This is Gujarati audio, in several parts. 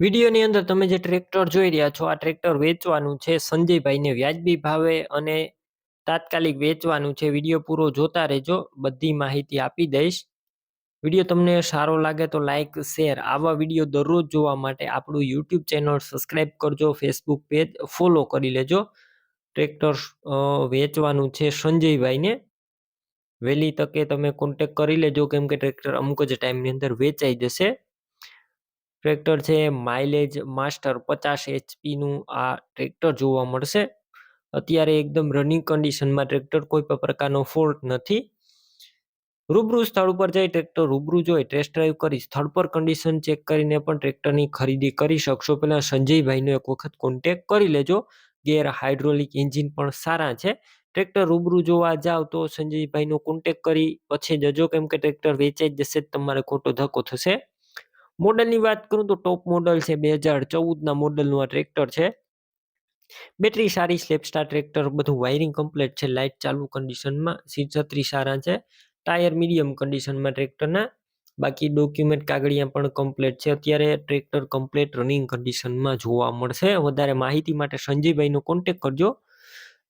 વિડીયોની અંદર તમે જે ટ્રેક્ટર જોઈ રહ્યા છો, આ ટ્રેક્ટર વેચવાનું છે સંજયભાઈને વ્યાજબી ભાવે અને તાત્કાલિક વેચવાનું છે. વીડિયો પૂરો જોતા રહેજો, બધી માહિતી આપી દઈશ. વીડિયો તમને સારો લાગે તો લાઇક શેર આવા વીડિયો દરરોજ જોવા માટે આપણું યુટ્યુબ ચેનલ સબસ્ક્રાઈબ કરજો ફેસબુક પેજ ફોલો કરી લેજો. ટ્રેક્ટર વેચવાનું છે સંજયભાઈને. વહેલી તકે તમે કોન્ટેક કરી લેજો, કેમ કે ટ્રેક્ટર અમુક જ ટાઈમની અંદર વેચાઈ જશે. ટ્રેક્ટર છે માઇલેજ માસ્ટર પચાસ એચપીનું આ ટ્રેક્ટર જોવા મળશે. અત્યારે એકદમ રનિંગ કન્ડિશનમાં ટ્રેક્ટર કોઈ પણ પ્રકારનો ફોલ્ટ નથી. રૂબરૂ સ્થળ ઉપર જઈ ટ્રેક્ટર રૂબરૂ જોઈ ટેસ્ટ ડ્રાઈવ કરી, સ્થળ પર કન્ડિશન ચેક કરીને પણ ટ્રેક્ટરની ખરીદી કરી શકશો. પહેલાં સંજયભાઈનો એક વખત કોન્ટેક કરી લેજો. ગેર હાઇડ્રોલિક એન્જિન પણ સારા છે. ટ્રેક્ટર રૂબરૂ જોવા જાવ તો સંજયભાઈનો કોન્ટેક કરી પછી જજો, કેમ કે ટ્રેક્ટર વેચાઈ જશે, તમારે ખોટો ધક્કો થશે. મોડલની વાત કરું તો ટોપ મોડલ છે બે હજાર ચૌદના મોડલનું આ ટ્રેક્ટર છે. બેટરી સારી સ્લેપસ્ટાર ટ્રેક્ટર બધું વાયરિંગ કમ્પ્લીટ છે લાઇટ ચાલુ કન્ડિશનમાં સીટ છત્રી સારા છે. ટાયર મીડિયમ કન્ડિશનમાં ટ્રેક્ટરના બાકી ડોક્યુમેન્ટ કાગળિયા પણ કમ્પ્લીટ છે. અત્યારે ટ્રેક્ટર કમ્પ્લીટ રનિંગ કન્ડિશનમાં જોવા મળશે. વધારે માહિતી માટે સંજયભાઈનો કોન્ટેક કરજો.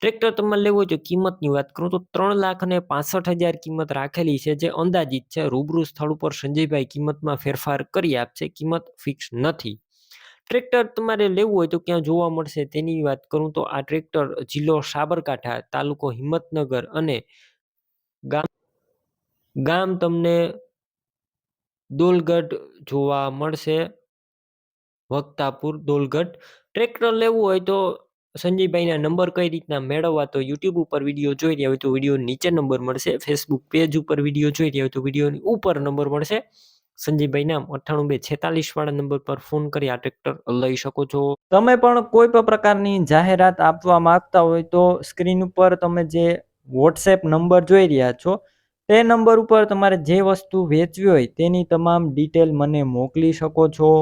ટ્રેક્ટર તમારે લેવું હોય તો કિંમતની વાત કરું તો ત્રણ લાખ અને પાસઠ હજાર કિંમત રાખેલી છે, જે અંદાજિત છે, રૂબરૂ સ્થળ ઉપર સંજયભાઈ કિંમતમાં ફેરફાર કરી આપશે, કિંમત ફિક્સ નથી. ટ્રેક્ટર તમારે લેવું હોય તો ક્યાં જોવા મળશે તેની વાત કરું તો આ ટ્રેક્ટર જિલ્લો સાબરકાંઠા તાલુકો હિંમતનગર અને ગામ ગામ તમને દોલગઢ જોવા મળશે, વક્તાપુર દોલગઢ. ટ્રેક્ટર લેવું હોય તો સંજયભાઈના નંબર કઈ રીતના મેળવવા, તો યુટ્યુબ ઉપર વીડિયો જોઈ રહ્યા હોય તો વીડિયો નીચે નંબર મળશે. ફેસબુક પેજ ઉપર વીડિયો જોઈ રહ્યા હોય તો વિડીયોની ઉપર નંબર મળશે. સંજયભાઈના અઠ્ઠાણું બે છેતાલીસ વાળા નંબર પર ફોન કરી આ ટ્રેક્ટર લઈ શકો છો. તમે પણ કોઈ પણ પ્રકારની જાહેરાત આપવા માંગતા હોય તો સ્ક્રીન ઉપર તમે જે વોટ્સએપ નંબર જોઈ રહ્યા છો, તે નંબર ઉપર તમારે જે વસ્તુ વેચવી હોય તેની તમામ ડિટેલ મને મોકલી શકો છો.